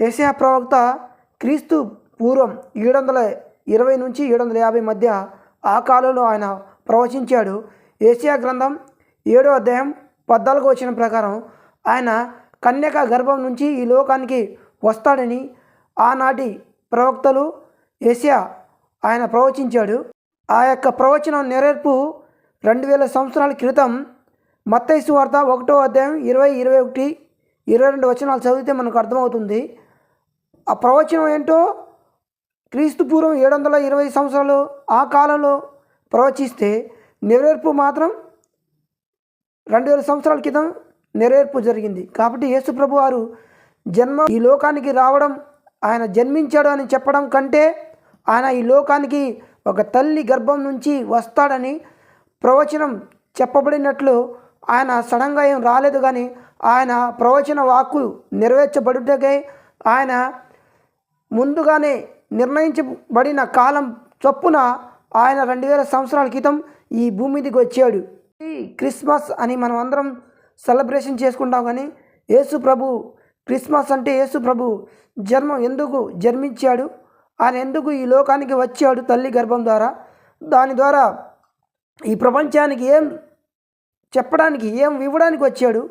Asia ప్రవక్త క్రీస్తు పూర్వం ఏడు వందల ఇరవై నుంచి ఏడు వందల యాభై మధ్య ఆ కాలంలో ఆయన ప్రవచించాడు. ఏషియా గ్రంథం ఏడో అధ్యాయం పద్నాలుగు వచ్చిన ప్రకారం ఆయన కన్యక గర్భం నుంచి ఈ లోకానికి వస్తాడని ఆనాటి ప్రవక్తలు ఏషియా ఆయన ప్రవచించాడు. ఆ యొక్క ప్రవచనం నెరవేర్పు రెండు వేల సంవత్సరాల క్రితం మత్తైసు వార్త ఒకటో అధ్యాయం ఇరవై ఇరవై ఒకటి ఇరవై రెండు వచనాలు చదివితే మనకు అర్థమవుతుంది. ఆ ప్రవచనం ఏంటో? క్రీస్తు పూర్వం ఏడు వందల ఇరవై సంవత్సరాలు ఆ కాలంలో ప్రవచిస్తే నెరవేర్పు మాత్రం రెండు వేల సంవత్సరాల క్రితం నెరవేర్పు జరిగింది. కాబట్టి యేసు ప్రభు వారు జన్మ ఈ లోకానికి రావడం ఆయన జన్మించాడు అని చెప్పడం కంటే ఆయన ఈ లోకానికి ఒక తల్లి గర్భం నుంచి వస్తాడని ప్రవచనం చెప్పబడినట్లు ఆయన సడన్గా ఏం రాలేదు కానీ ఆయన ప్రవచన వాక్కు నెరవేర్చబడుటకై ఆయన ముందుగానే నిర్ణయించబడిన కాలం చొప్పున ఆయన రెండు వేల సంవత్సరాల క్రితం ఈ భూమి మీదకి వచ్చాడు. ఈ క్రిస్మస్ అని మనం అందరం సెలబ్రేషన్ చేసుకుంటాం కానీ యేసు ప్రభు క్రిస్మస్ అంటే యేసు ప్రభు జన్మం ఎందుకు జన్మించాడు? ఆయన ఎందుకు ఈ లోకానికి వచ్చాడు తల్లి గర్భం ద్వారా? దాని ద్వారా ఈ ప్రపంచానికి ఏం చెప్పడానికి ఏం ఇవ్వడానికి వచ్చాడు?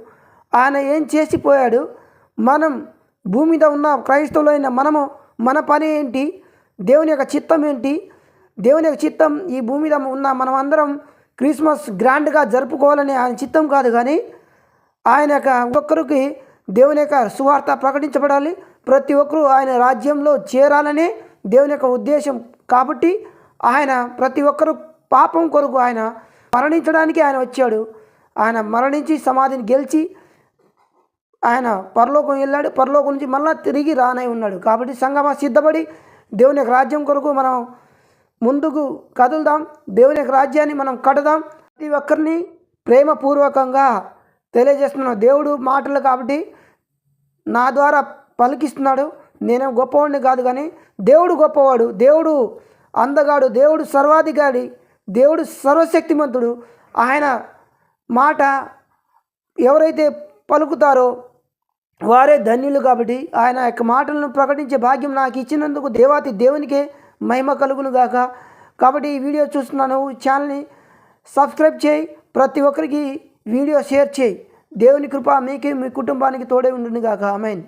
ఆయన ఏం చేసిపోయాడు మనం భూమి మీద ఉన్న క్రైస్తవులైన మనము మన పని ఏంటి? దేవుని యొక్క చిత్తం ఏంటి? దేవుని యొక్క చిత్తం ఈ భూమి మీద ఉన్న మనం అందరం క్రిస్మస్ గ్రాండ్గా జరుపుకోవాలని ఆయన చిత్తం కాదు కానీ ఆయన యొక్క ఒక్కరికి దేవుని యొక్క సువార్త ప్రకటించబడాలి. ప్రతి ఒక్కరూ ఆయన రాజ్యంలో చేరాలని దేవుని యొక్క ఉద్దేశం కాబట్టి ఆయన ప్రతి ఒక్కరు పాపం కొరకు ఆయన మరణించడానికి ఆయన వచ్చాడు. ఆయన మరణించి సమాధిని గెలిచి ఆయన పరలోకం వెళ్ళాడు. పరలోకం నుంచి మళ్ళీ తిరిగి రానై ఉన్నాడు. కాబట్టి సంగమ సిద్ధపడి దేవుని యొక్క రాజ్యం కొరకు మనం ముందుకు కదులుదాం. దేవుని యొక్క రాజ్యాన్ని మనం కడదాం. ప్రతి ఒక్కరిని ప్రేమపూర్వకంగా తెలియజేస్తున్నాం దేవుడు మాటలు కాబట్టి నా ద్వారా పలికిస్తున్నాడు. నేనేం గొప్పవాడిని కాదు కానీ దేవుడు గొప్పవాడు. దేవుడు అందగాడు. దేవుడు సర్వాధికారి. దేవుడు సర్వశక్తిమంతుడు. ఆయన మాట ఎవరైతే పలుకుతారో వారే ధన్యులు కాబట్టి ఆయన యొక్క మాటలను ప్రకటించే భాగ్యం నాకు ఇచ్చినందుకు దేవాతి దేవునికే మహిమ కలుగును గాక. కాబట్టి ఈ వీడియో చూస్తున్నాను. ఛానల్ని సబ్స్క్రైబ్ చేయి. ప్రతి ఒక్కరికి వీడియో షేర్ చేయి. దేవుని కృప మీకే మీ కుటుంబానికి తోడే ఉండును గాక. ఆమెన్.